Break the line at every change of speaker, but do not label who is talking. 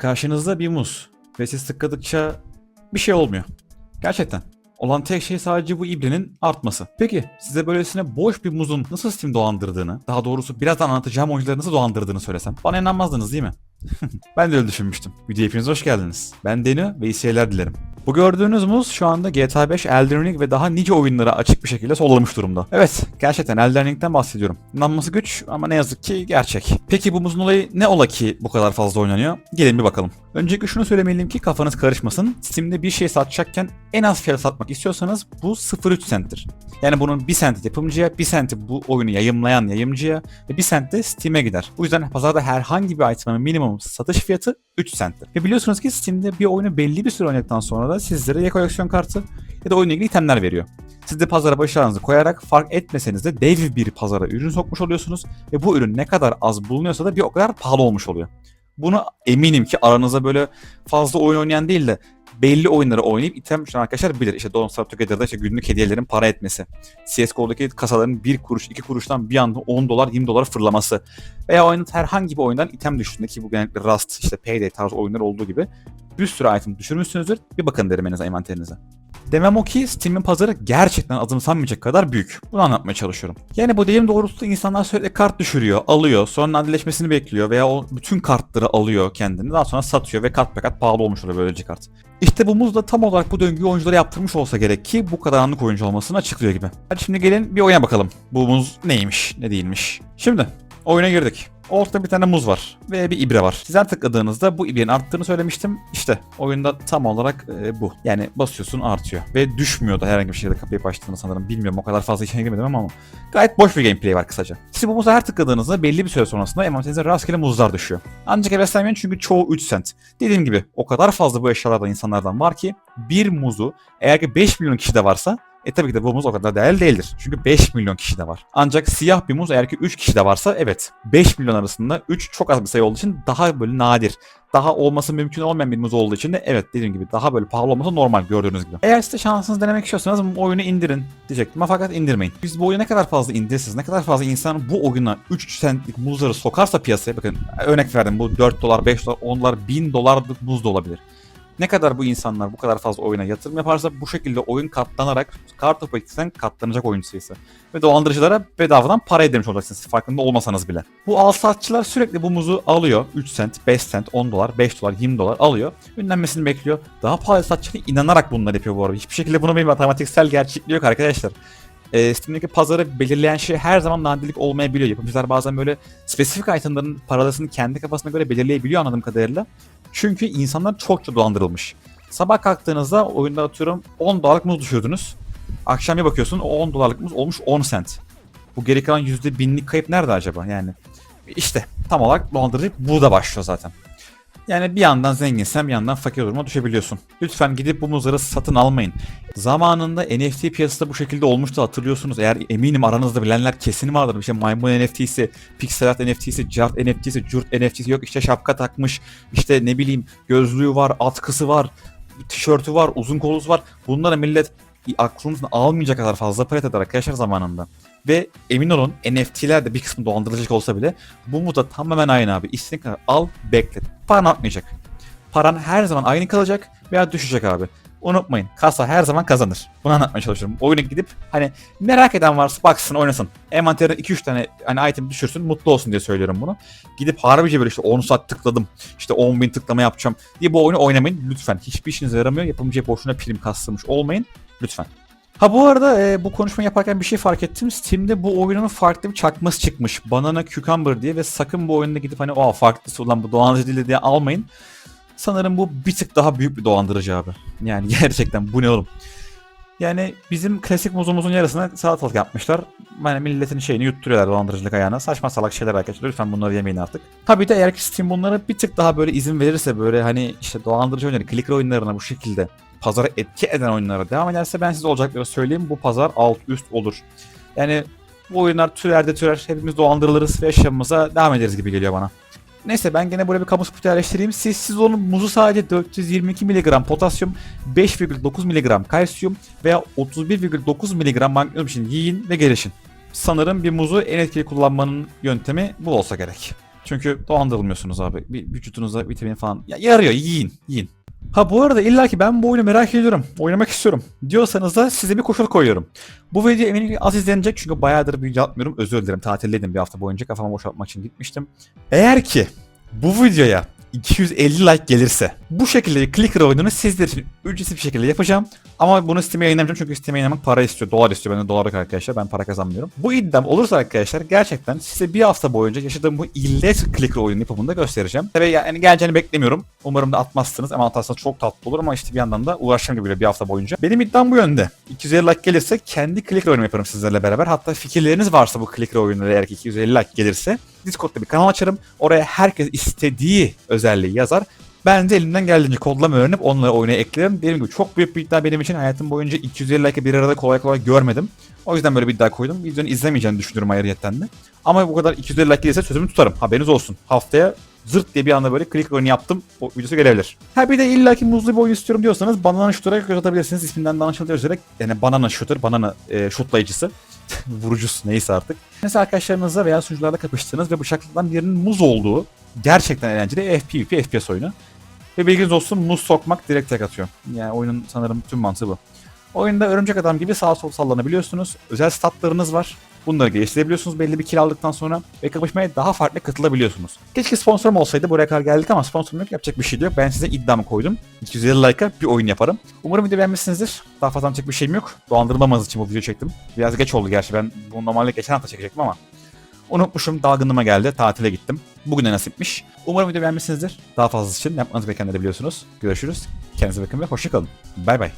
Karşınızda bir muz ve siz tıkladıkça bir şey olmuyor. Gerçekten. Olan tek şey sadece bu ibrenin artması. Peki size böylesine boş bir muzun nasıl Steam dolandırdığını, daha doğrusu birazdan anlatacağım oyuncuları nasıl dolandırdığını söylesem bana inanmazdınız değil mi? ben de öyle düşünmüştüm. Videoya hepiniz hoş geldiniz. Ben Deni ve iyi seyirler dilerim. Bu gördüğünüz muz şu anda GTA 5, Elden Ring ve daha nice oyunlara açık bir şekilde sollamış durumda. Evet, gerçekten Elden Ring'den bahsediyorum. İnanması güç ama ne yazık ki gerçek. Peki bu muzun olayı ne ola ki bu kadar fazla oynanıyor? Gelin bir bakalım. Öncelikle şunu söylemeliyim ki kafanız karışmasın. Steam'de bir şey satacakken en az fiyat satmak istiyorsanız bu 0.3 centtir. Yani bunun 1 cent yapımcıya, 1 centi bu oyunu yayımlayan yayımcıya ve 1 cent de Steam'e gider. Bu yüzden pazarda herhangi bir item'ın minimum satış fiyatı 3 centtir. Ve biliyorsunuz ki Steam'de bir oyunu belli bir süre oynadıktan sonra da sizlere ya koleksiyon kartı ya da oyunla ilgili itemler veriyor. Siz de pazara başarınızı koyarak fark etmeseniz de dev bir pazara ürün sokmuş oluyorsunuz ve bu ürün ne kadar az bulunuyorsa da bir o kadar pahalı olmuş oluyor. Bunu eminim ki aranıza böyle fazla oyun oynayan değil de belli oyunları oynayıp item düşen arkadaşlar bilir. İşte Don't Starve Together'da işte günlük hediyelerin para etmesi. CSGO'daki kasaların 1 kuruş 2 kuruştan bir anda 10 dolar 20 dolar fırlaması. Veya oyunun herhangi bir oyundan item düştüğünde ki bu genellikle Rust, işte Payday tarzı oyunlar olduğu gibi bir sürü item düşürmüşsünüzdür. Bir bakın derim en azından envanterinize. Demem o ki Steam'in pazarı gerçekten azımsanmayacak kadar büyük. Bunu anlatmaya çalışıyorum. Yani bu deyim doğrultusunda insanlar sürekli kart düşürüyor, alıyor, sonra nadeleşmesini bekliyor veya o bütün kartları alıyor kendini. Daha sonra satıyor ve kat be kat pahalı olmuş oluyor böylece kart. İşte bu muz da tam olarak bu döngüyü oyunculara yaptırmış olsa gerek ki bu kadar anlık oyuncu olmasını açıklıyor gibi. Hadi şimdi gelin bir oyuna bakalım. Bu muz neymiş, ne değilmiş. Şimdi oyuna girdik. Ortada bir tane muz var ve bir ibre var. Sizden tıkladığınızda bu ibrenin arttığını söylemiştim. İşte oyunda tam olarak e, bu. Yani basıyorsun artıyor. Ve düşmüyor da herhangi bir şekilde kapıyı açtığında sanırım. Bilmiyorum o kadar fazla içine girmedim ama gayet boş bir gameplay var kısaca. Siz bu muza her tıkladığınızda belli bir süre sonrasında envanterinize rastgele muzlar düşüyor. Ancak heveslenmeyin çünkü çoğu 3 cent. Dediğim gibi o kadar fazla bu eşyalardan insanlardan var ki bir muzu eğer ki 5 milyon kişi de varsa e tabii ki de bu muz o kadar değerli değildir. Çünkü 5 milyon kişi de var. Ancak siyah bir muz eğer ki 3 kişi de varsa evet 5 milyon arasında 3 çok az bir sayı olduğu için daha böyle nadir. Daha olması mümkün olmayan bir muz olduğu için de evet dediğim gibi daha böyle pahalı olması normal gördüğünüz gibi. Eğer size şansınızı denemek istiyorsanız bu oyunu indirin diyecektim ama fakat indirmeyin. Biz bu oyunu ne kadar fazla indirirsiniz, ne kadar fazla insan bu oyuna 3 centlik muzları sokarsa piyasaya bakın örnek verdim bu 4 dolar, 5 dolar, 10 dolar, 1000 dolarlık muz da olabilir. Ne kadar bu insanlar bu kadar fazla oyuna yatırım yaparsa bu şekilde oyun katlanarak kart topu katlanacak oyuncu sayısı. Ve dolandırıcılara bedavadan para ödemiş olacaksınız farkında olmasanız bile. Bu al satçılar sürekli bu muzu alıyor. 3 cent, 5 cent, 10 dolar, 5 dolar, 20 dolar alıyor. Ünlenmesini bekliyor. Daha pahalı satçılar inanarak bunları yapıyor bu arada. Hiçbir şekilde bunun bir matematiksel gerçekliği yok arkadaşlar. E, Steam'deki pazarı belirleyen şey her zaman nadirlik olmayabiliyor. Yapımcılar bazen böyle spesifik itemların paralasını kendi kafasına göre belirleyebiliyor anladığım kadarıyla. Çünkü insanlar çokça dolandırılmış. Sabah kalktığınızda oyunda atıyorum 10 dolarlık muz düşürdünüz. Akşam bir bakıyorsun o 10 dolarlık muz olmuş 10 cent. Bu geri kalan %1000'lik kayıp nerede acaba? Yani işte tam olarak dolandırıcılık burada başlıyor zaten. Yani bir yandan zenginsen bir yandan fakir duruma düşebiliyorsun. Lütfen gidip bu muzları satın almayın. Zamanında NFT piyasası bu şekilde olmuştu hatırlıyorsunuz. Eğer eminim aranızda bilenler kesin vardır. İşte maymun NFT'si, pixel art NFT'si, cart NFT'si, curt NFT'si yok işte şapka takmış, işte ne bileyim gözlüğü var, atkısı var, tişörtü var, uzun kollusu var. Bunlara millet aklınızın almayacak kadar fazla para eder arkadaşlar zamanında. Ve emin olun NFT'ler de bir kısmı dolandırıcılık olsa bile bu muda tamamen aynı abi. İstediğin kadar al beklet. Paran artmayacak. Paran her zaman aynı kalacak veya düşecek abi. Unutmayın kasa her zaman kazanır. Bunu anlatmaya çalışıyorum. Oyuna gidip hani merak eden varsa baksın oynasın. Envanterine 2-3 tane hani item düşürsün mutlu olsun diye söylüyorum bunu. Gidip harbice böyle işte 10 saat tıkladım işte 10 bin tıklama yapacağım diye bu oyunu oynamayın lütfen. Hiçbir işinize yaramıyor. Yapımcıya boşuna prim kastırmış olmayın lütfen. Ha bu arada e, bu konuşmayı yaparken bir şey fark ettim. Steam'de bu oyunun farklı bir çakması çıkmış. Banana Cucumber diye ve sakın bu oyunda gidip hani o farklısı olan bu dolandırıcı değil diye almayın. Sanırım bu bir tık daha büyük bir dolandırıcı abi. Yani gerçekten bu ne oğlum. Yani bizim klasik muzumuzun yarısına salatalık yapmışlar. Yani milletin şeyini yutturuyorlar dolandırıcılık ayağına. Saçma salak şeyler arkadaşlar. Lütfen bunları yemeyin artık. Tabii de eğer ki Steam bunlara bir tık daha böyle izin verirse böyle hani işte dolandırıcı oyunları, clicker oyunlarına bu şekilde pazara etki eden oyunlara devam ederse ben size olacakları söyleyeyim. Bu pazar alt üst olur. Yani bu oyunlar türer de türer. Hepimiz dolandırılırız ve yaşamımıza devam ederiz gibi geliyor bana. Neyse ben gene böyle bir kamu spotu yerleştireyim. Siz, siz onun muzu sadece 422 mg potasyum, 5,9 mg kalsiyum veya 31,9 mg magnezyum için yiyin ve gelişin. Sanırım bir muzu en etkili kullanmanın yöntemi bu olsa gerek. Çünkü dolandırılmıyorsunuz abi. Bir vücudunuza vitamin falan ya, yarıyor. Yiyin. Yiyin. Ha bu arada illa ki ben bu oyunu merak ediyorum. Oynamak istiyorum. Diyorsanız da size bir koşul koyuyorum. Bu video eminim az izlenecek çünkü bayağıdır video atmıyorum. Özür dilerim. Tatildeydim bir hafta boyunca. Kafamı boşaltmak için gitmiştim. Eğer ki bu videoya 250 like gelirse bu şekilde clicker oyununu sizler için ücretsiz bir şekilde yapacağım. Ama bunu Steam'e yayınlamayacağım çünkü Steam'e yayınlamak para istiyor. Dolar istiyor. Ben de dolar yok arkadaşlar. Ben para kazanmıyorum. Bu iddiam olursa arkadaşlar gerçekten size bir hafta boyunca yaşadığım bu illet clicker oyunu yapımını da göstereceğim. Tabii yani geleceğini beklemiyorum. Umarım da atmazsınız. Ama atarsanız çok tatlı olur ama işte bir yandan da uğraşacağım gibi bir hafta boyunca. Benim iddiam bu yönde. 250 like gelirse kendi clicker oyunu yaparım sizlerle beraber. Hatta fikirleriniz varsa bu clicker oyunları eğer ki 250 like gelirse Discord'da bir kanal açarım. Oraya herkes istediği özelliği yazar. Ben de elimden geldiğince kodlama öğrenip onları oyuna eklerim. Dediğim gibi çok büyük bir iddia benim için. Hayatım boyunca 250 like'ı bir arada kolay kolay görmedim. O yüzden böyle bir iddia koydum. Videonun izlemeyeceğini düşünüyorum ayrıyetten de. Ama bu kadar 250 like gelirse sözümü tutarım. Haberiniz olsun. Haftaya zırt diye bir anda böyle click oyunu yaptım. O videosu gelebilir. Ha bir de illaki muzlu bir oyun istiyorum diyorsanız Banana Shooter'a göz atabilirsiniz. İsminden de anlaşıldığı üzere yani Banana Shooter, banana e, şutlayıcısı. Vurucusu neyse artık. Mesela arkadaşlarınızla veya sunucularla kapıştığınız ve bıçaklardan birinin muz olduğu gerçekten eğlenceli FPV, FPS oyunu. Ve bilginiz olsun muz sokmak direkt tek atıyor. Yani oyunun sanırım tüm mantığı bu. Oyunda örümcek adam gibi sağa sola sallanabiliyorsunuz. Özel statlarınız var. Bunları geliştirebiliyorsunuz belli bir kill aldıktan sonra ve kapışmaya daha farklı katılabiliyorsunuz. Keşke sponsorum olsaydı buraya kadar geldik ama sponsorum yok yapacak bir şey yok. Ben size iddiamı koydum. 250 like'a bir oyun yaparım. Umarım video beğenmişsinizdir. Daha fazla anlatacak bir şeyim yok. Dolandırılmamanız için bu videoyu çektim. Biraz geç oldu gerçi ben bunu normalde geçen hafta çekecektim ama Unutmuşum dalgınlığıma geldi. Tatile gittim. Bugüne nasipmiş. Umarım video beğenmişsinizdir. Daha fazlası için yapmanız gerekenleri biliyorsunuz. Görüşürüz. Kendinize bakın ve hoşçakalın. Bay bay.